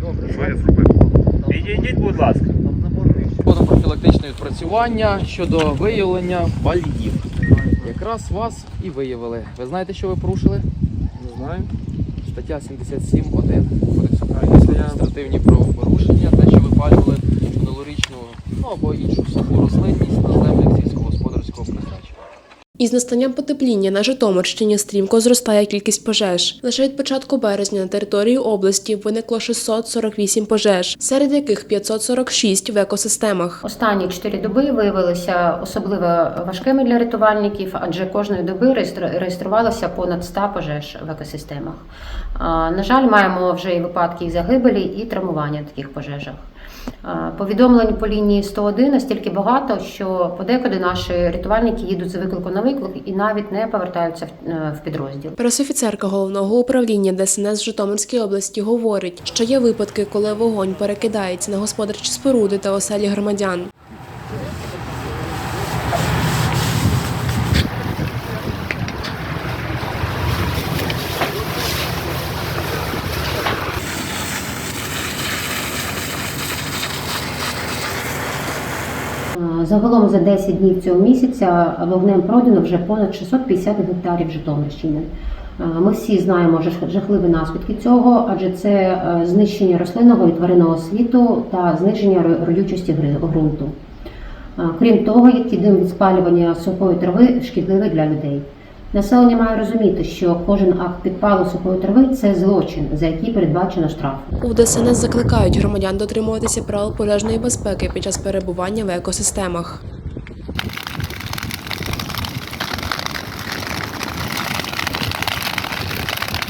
Добре. Що я зробив? Підійдіть, будь ласка. Вводом профілактичне відпрацювання щодо виявлення паліїв. Якраз вас і виявили. Ви знаєте, що ви порушили? Не знаю. Стаття 77.1 Кодексу України про адміністративні правопорушення, Із настанням потепління на Житомирщині стрімко зростає кількість пожеж. Лише від початку березня на території області виникло 648 пожеж, серед яких 546 в екосистемах. Останні чотири доби виявилися особливо важкими для рятувальників, адже кожної доби реєструвалося понад 100 пожеж в екосистемах. На жаль, маємо вже і випадки загибелі, і травмування в таких пожежах. Повідомлень по лінії 101 настільки багато, що подекуди наші рятувальники їдуть з виклику на виклик і навіть не повертаються в- е, підрозділ. Пресофіцерка головного управління ДСНС Житомирської області говорить, що є випадки, коли вогонь перекидається на господарчі споруди та оселі громадян. Загалом за 10 днів цього місяця вогнем пройдено вже понад 650 гектарів Житомирщини. Е, Ми всі знаємо жахливі наслідки цього, адже це е, знищення рослинного і тваринного світу та зниження родючості ґрунту. Е, Крім того, дим від спалювання сухої трави шкідливий для людей. Населення має розуміти, що кожен акт підпалу сухої трави це злочин, за який передбачено штраф. У ДСНС закликають громадян дотримуватися правил пожежної безпеки під час перебування в екосистемах.